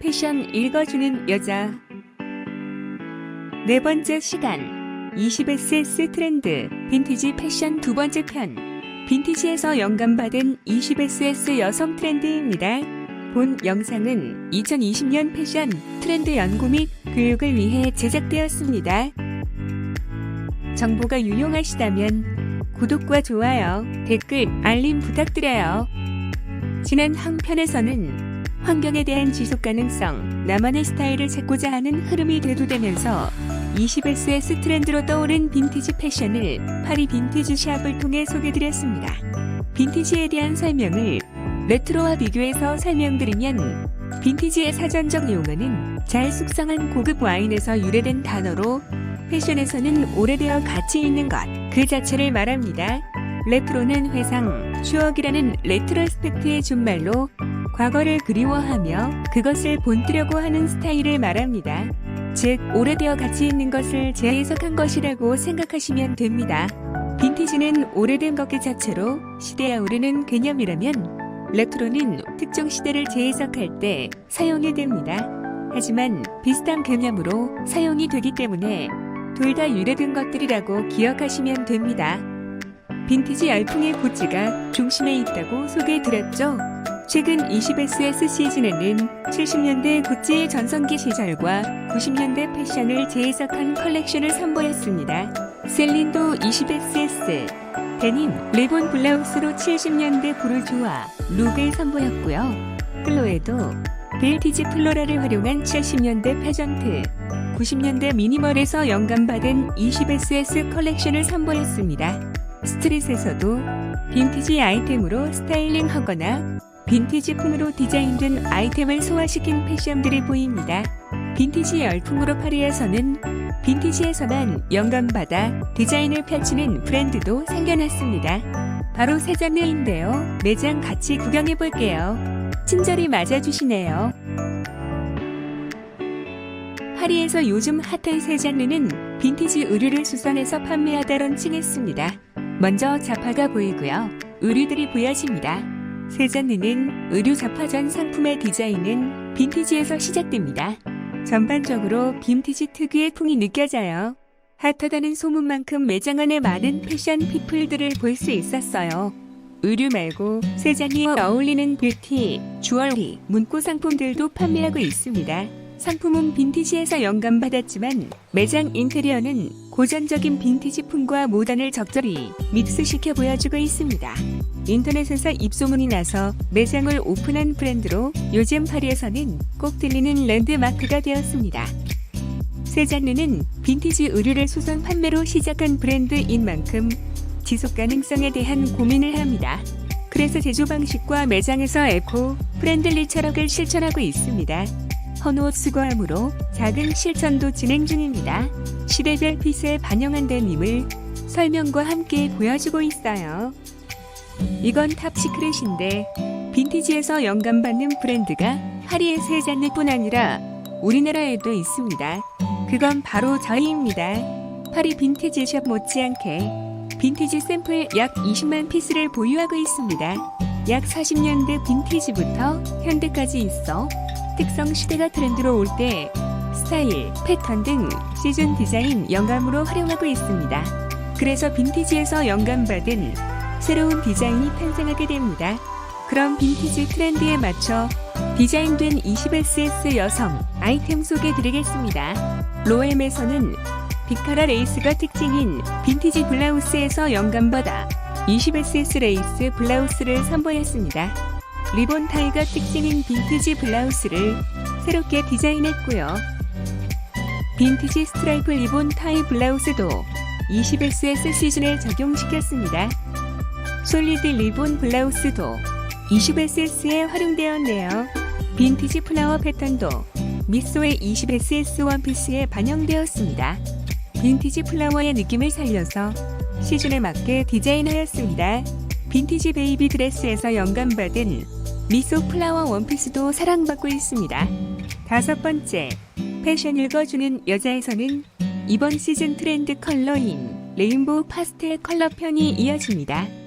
패션 읽어주는 여자. 네 번째 시간. 20SS 트렌드 빈티지 패션 두 번째 편. 빈티지에서 영감받은 20SS 여성 트렌드입니다. 본 영상은 2020년 패션 트렌드 연구 및 교육을 위해 제작되었습니다. 정보가 유용하시다면 구독과 좋아요, 댓글, 알림 부탁드려요. 지난 항편에서는 환경에 대한 지속 가능성, 나만의 스타일을 찾고자 하는 흐름이 대두되면서 20SS 트렌드로 떠오른 빈티지 패션을 파리 빈티지 샵을 통해 소개드렸습니다. 빈티지에 대한 설명을 레트로와 비교해서 설명드리면 빈티지의 사전적 용어는 잘 숙성한 고급 와인에서 유래된 단어로 패션에서는 오래되어 가치 있는 것 그 자체를 말합니다. 레트로는 회상, 추억이라는 레트로스펙트의 준말로 과거를 그리워하며 그것을 본뜨려고 하는 스타일을 말합니다. 즉, 오래되어 가치 있는 것을 재해석한 것이라고 생각하시면 됩니다. 빈티지는 오래된 것 그 자체로 시대에 오르는 개념이라면 레트로는 특정 시대를 재해석할 때 사용이 됩니다. 하지만 비슷한 개념으로 사용이 되기 때문에 둘 다 유래된 것들이라고 기억하시면 됩니다. 빈티지 열풍의 고치가 중심에 있다고 소개해드렸죠. 최근 20SS 시즌에는 70년대 구찌의 전성기 시절과 90년대 패션을 재해석한 컬렉션을 선보였습니다. 셀린도 20SS, 데님, 리본 블라우스로 70년대 부르주아 룩을 선보였고요. 클로에도 벨티지 플로라를 활용한 70년대 패전트, 90년대 미니멀에서 영감받은 20SS 컬렉션을 선보였습니다. 스트릿에서도 빈티지 아이템으로 스타일링하거나 빈티지풍으로 디자인된 아이템을 소화시킨 패션들이 보입니다. 빈티지 열풍으로 파리에서는 빈티지에서만 영감받아 디자인을 펼치는 브랜드도 생겨났습니다. 바로 세 장르인데요. 매장 같이 구경해 볼게요. 친절히 맞아주시네요. 파리에서 요즘 핫한 세 장르는 빈티지 의류를 수선해서 판매하다 런칭했습니다. 먼저 자파가 보이고요. 의류들이 보여집니다. 세 장르는 의류 자파전 상품의 디자인은 빈티지에서 시작됩니다. 전반적으로 빈티지 특유의 풍이 느껴져요. 핫하다는 소문만큼 매장 안에 많은 패션 피플들을 볼 수 있었어요. 의류 말고 세 장이 어울리는 뷰티, 주얼리, 문구 상품들도 판매하고 있습니다. 상품은 빈티지에서 영감받았지만 매장 인테리어는 고전적인 빈티지 풍과 모던을 적절히 믹스시켜 보여주고 있습니다. 인터넷에서 입소문이 나서 매장을 오픈한 브랜드로 요즘 파리에서는 꼭 들리는 랜드마크가 되었습니다. 세 장르는 빈티지 의류를 수선 판매로 시작한 브랜드인 만큼 지속 가능성에 대한 고민을 합니다. 그래서 제조 방식과 매장에서 에코, 프렌들리 철학을 실천하고 있습니다. 헌옷 수거함으로 작은 실천도 진행 중입니다. 시대별 핏에 반영한 데님을 설명과 함께 보여주고 있어요. 이건 탑시크릿인데 빈티지에서 영감받는 브랜드가 파리의 세 장르뿐 아니라 우리나라에도 있습니다. 그건 바로 저희입니다. 파리 빈티지 샵 못지않게 빈티지 샘플 약 20만 피스를 보유하고 있습니다. 약 40년대 빈티지부터 현대까지 있어 특성 시대가 트렌드로 올 때 스타일, 패턴 등 시즌 디자인 영감으로 활용하고 있습니다. 그래서 빈티지에서 영감받은 새로운 디자인이 탄생하게 됩니다. 그럼 빈티지 트렌드에 맞춰 디자인된 20SS 여성 아이템 소개 드리겠습니다. 로엠에서는 빅카라 레이스가 특징인 빈티지 블라우스에서 영감받아 20SS 레이스 블라우스를 선보였습니다. 리본 타이가 특징인 빈티지 블라우스를 새롭게 디자인했고요. 빈티지 스트라이프 리본 타이 블라우스도 20SS 시즌에 적용시켰습니다. 솔리드 리본 블라우스도 20SS에 활용되었네요. 빈티지 플라워 패턴도 미소의 20SS 원피스에 반영되었습니다. 빈티지 플라워의 느낌을 살려서 시즌에 맞게 디자인하였습니다. 빈티지 베이비 드레스에서 영감받은 미소 플라워 원피스도 사랑받고 있습니다. 다섯 번째, 패션 읽어주는 여자에서는 이번 시즌 트렌드 컬러인 레인보우 파스텔 컬러 편이 이어집니다.